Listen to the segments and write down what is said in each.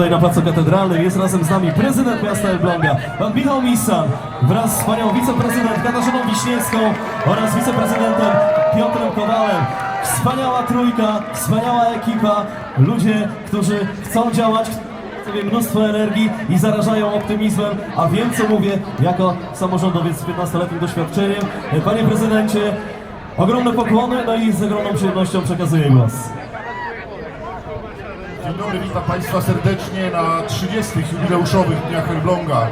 Tutaj na Placu Katedralnym jest razem z nami prezydent miasta Elbląga, pan Michał Misan, wraz z panią wiceprezydent Katarzyną Wiśniewską oraz wiceprezydentem Piotrem Kowalem. Wspaniała trójka, wspaniała ekipa, ludzie, którzy chcą działać, sobie mnóstwo energii i zarażają optymizmem, a wiem co mówię jako samorządowiec z 15-letnim doświadczeniem. Panie prezydencie, ogromne pokłony, no i z ogromną przyjemnością przekazuję głos. Dzień dobry, witam Państwa serdecznie na 30. jubileuszowych Dniach Elbląga.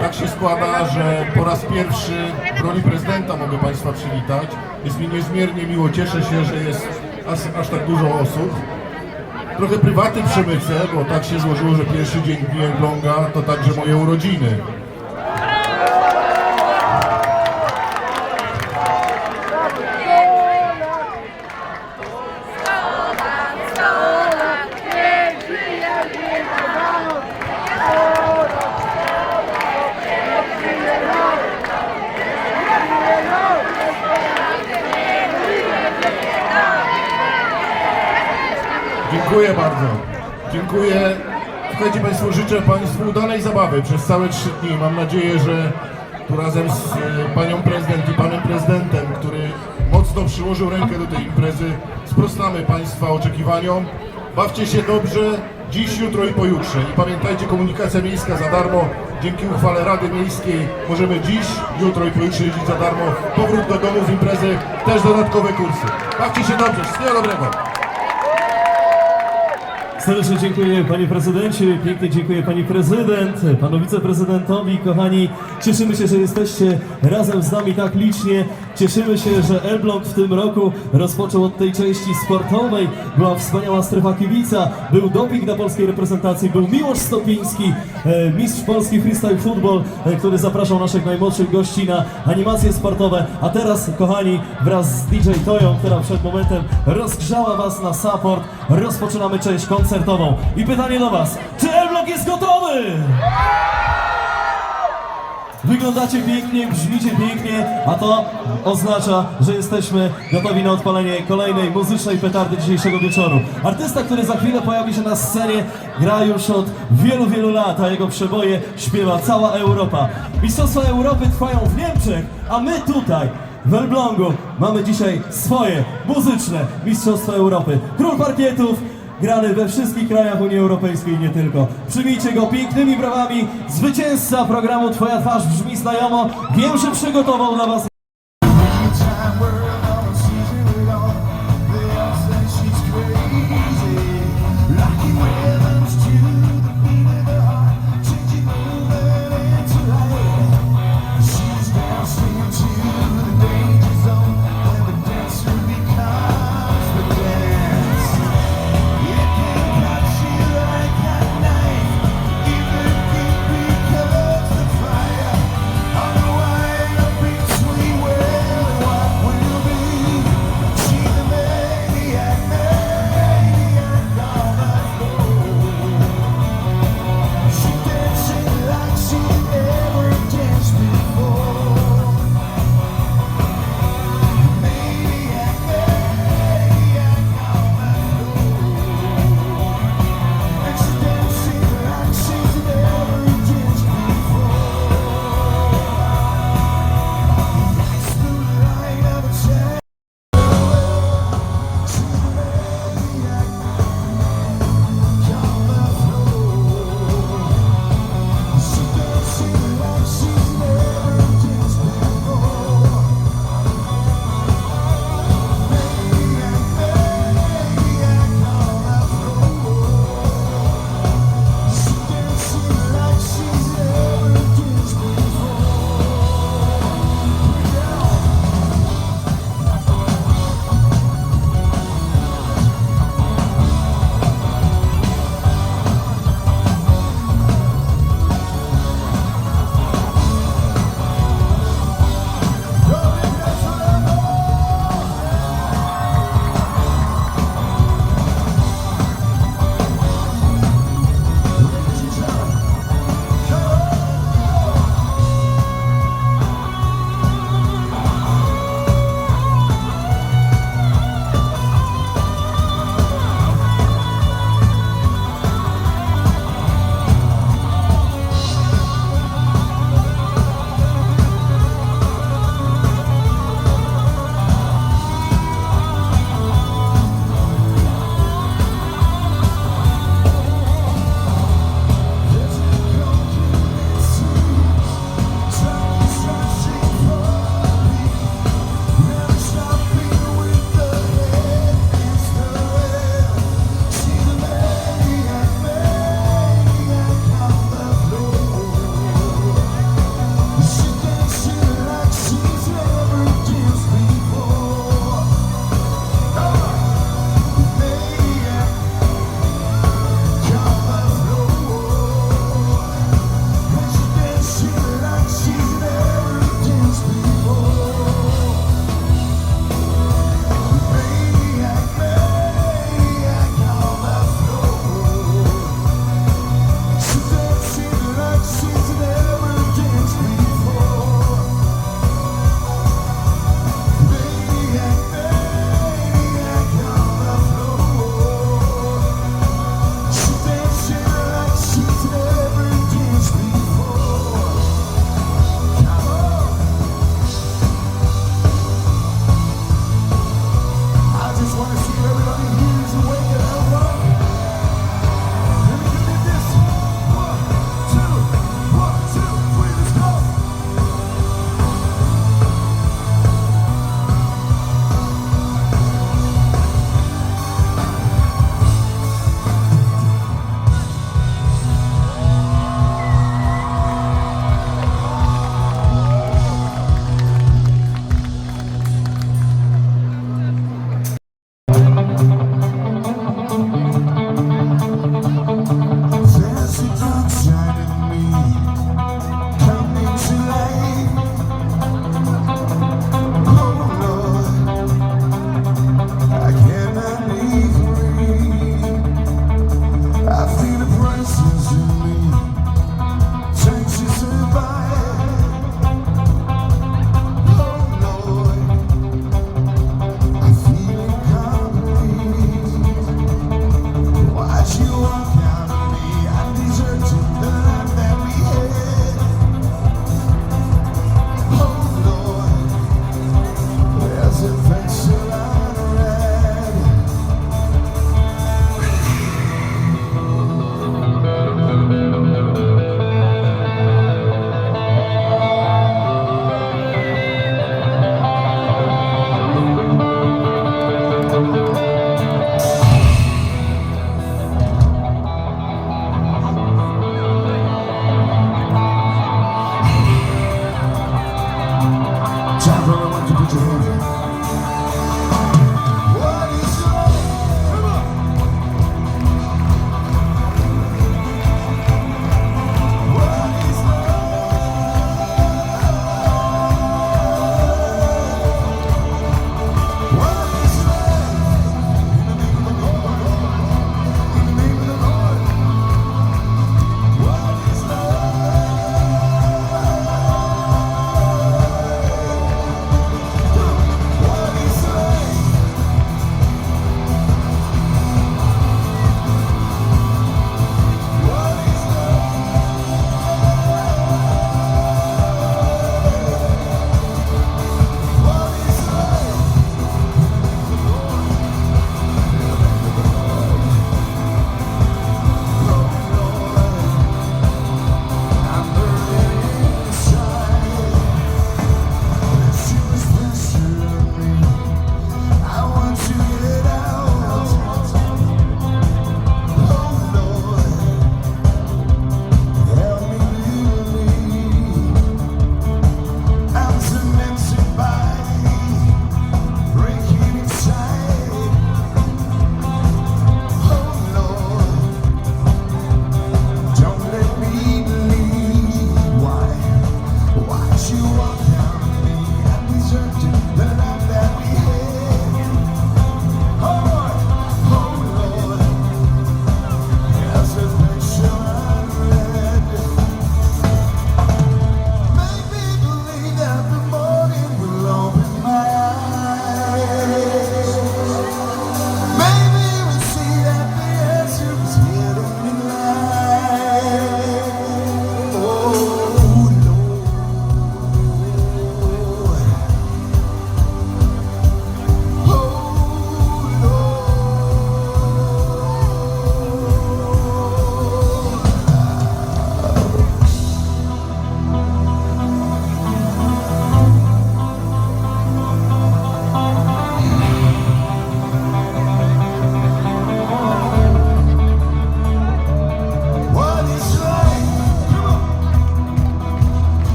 Tak się składa, że po raz pierwszy w roli prezydenta mogę Państwa przywitać. Jest mi niezmiernie miło, cieszę się, że jest aż, aż tak dużo osób. Trochę prywaty przemycę, bo tak się złożyło, że pierwszy dzień Dni Elbląga to także moje urodziny. Dziękuję bardzo. Dziękuję. Słuchajcie Państwo, życzę Państwu udanej zabawy przez całe trzy dni. Mam nadzieję, że tu razem z e, Panią Prezydent i Panem Prezydentem, który mocno przyłożył rękę do tej imprezy, sprostamy Państwa oczekiwaniom. Bawcie się dobrze dziś, jutro i pojutrze. I pamiętajcie, komunikacja miejska za darmo. Dzięki uchwale Rady Miejskiej możemy dziś, jutro i pojutrze jeździć za darmo. Powrót do domów, imprezy, też dodatkowe kursy. Bawcie się dobrze. Wszystkiego dobrego. Serdecznie dziękuję panie prezydencie, pięknie dziękuję pani prezydent, panu wiceprezydentowi, kochani. Cieszymy się, że jesteście razem z nami tak licznie. Cieszymy się, że Elbląg w tym roku rozpoczął od tej części sportowej. Była wspaniała strefa kibica, był doping dla polskiej reprezentacji, był Miłosz Stopiński, e, mistrz polski freestyle football, e, który zapraszał naszych najmłodszych gości na animacje sportowe. A teraz, kochani, wraz z DJ Toją, która przed momentem rozgrzała was na support, rozpoczynamy część koncertową. I pytanie do was, czy Elbląg jest gotowy? Wyglądacie pięknie, brzmicie pięknie, a to oznacza, że jesteśmy gotowi na odpalenie kolejnej muzycznej petardy dzisiejszego wieczoru. Artysta, który za chwilę pojawi się na scenie, gra już od wielu, wielu lat, a jego przeboje śpiewa cała Europa. Mistrzostwa Europy trwają w Niemczech, a my tutaj, w Elblągu, mamy dzisiaj swoje muzyczne Mistrzostwa Europy. Król parkietów, grany we wszystkich krajach Unii Europejskiej nie tylko. Przyjmijcie go pięknymi brawami. Zwycięzca programu Twoja twarz brzmi znajomo. Wiem, że przygotował dla Was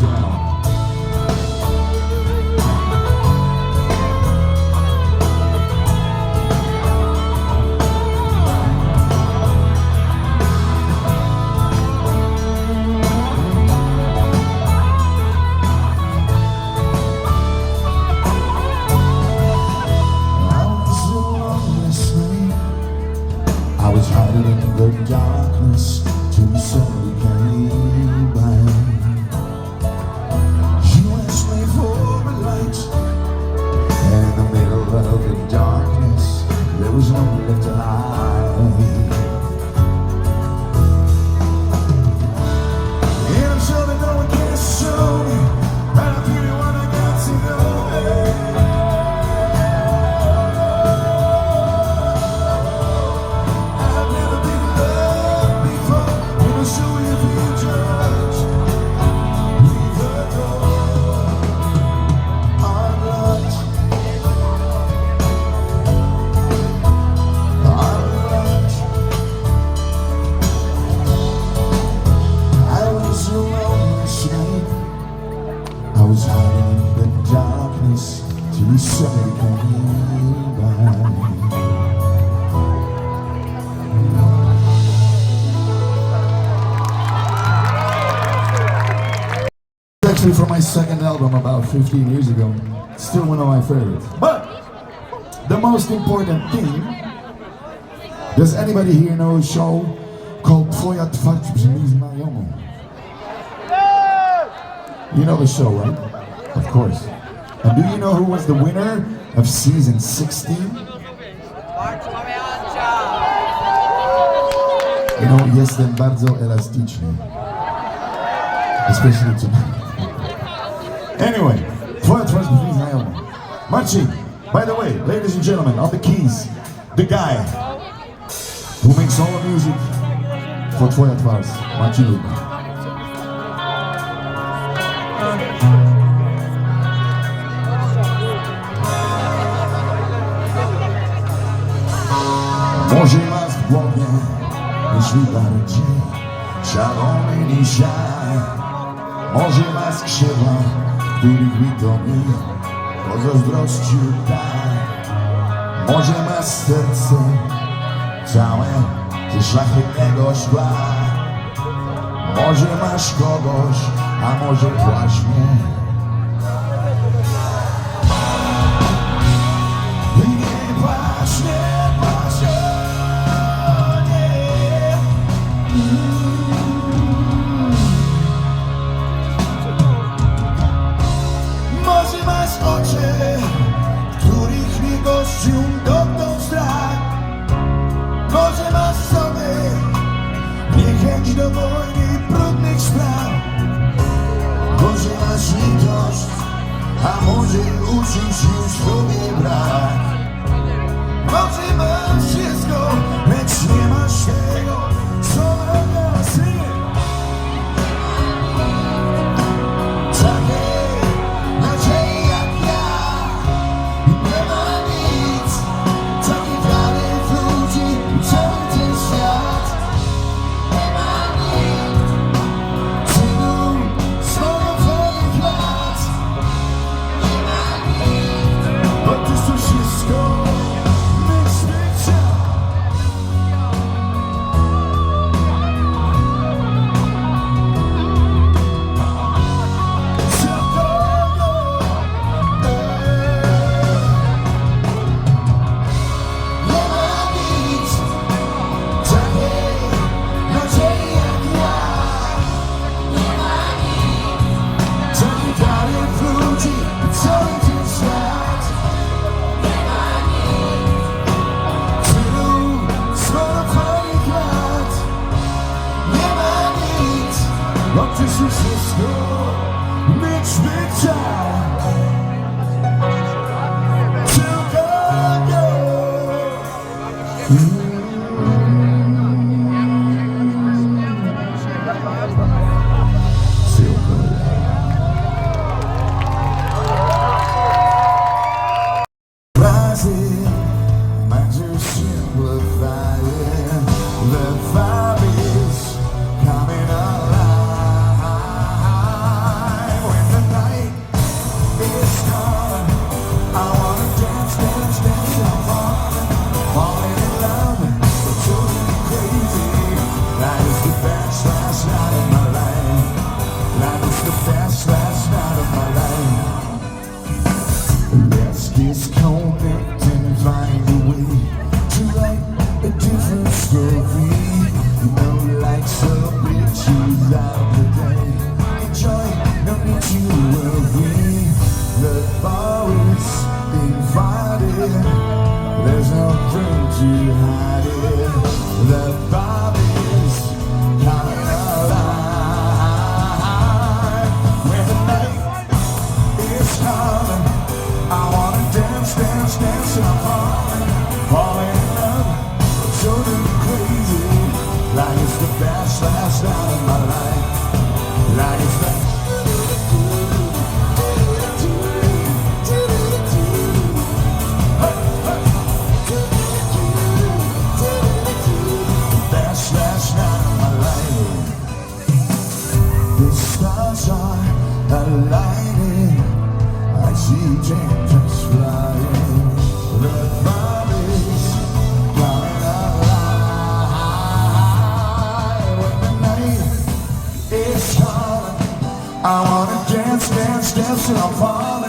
do. Take no was hiding in the darkness till came by. actually from my second album about 15 years ago. Still one of my favorites. But the most important thing, does anybody here know a show called Twoja twarz brzmi znajomo? You know the show, right? Of course. And do you know who was the winner of season 16? You know, yes, jestem bardzo elastyczny. Especially tonight. Anyway, Twoja twarz. Marcin, by the way, ladies and gentlemen, on the keys, the guy who makes all the music for Twoja twarz, Marcin Ludwik. Szalony niż ja Może ma skrzydła, których mi to nie pozazdrościł tak Może ma serce całe ze szlachetnego szkła? Może masz kogoś, a może płaszcz niechęć do wojny i brudnych spraw. Może masz litość, a może uczuć już sobie brak. Może masz wszystko, lecz nie masz tego, co nas shall fall.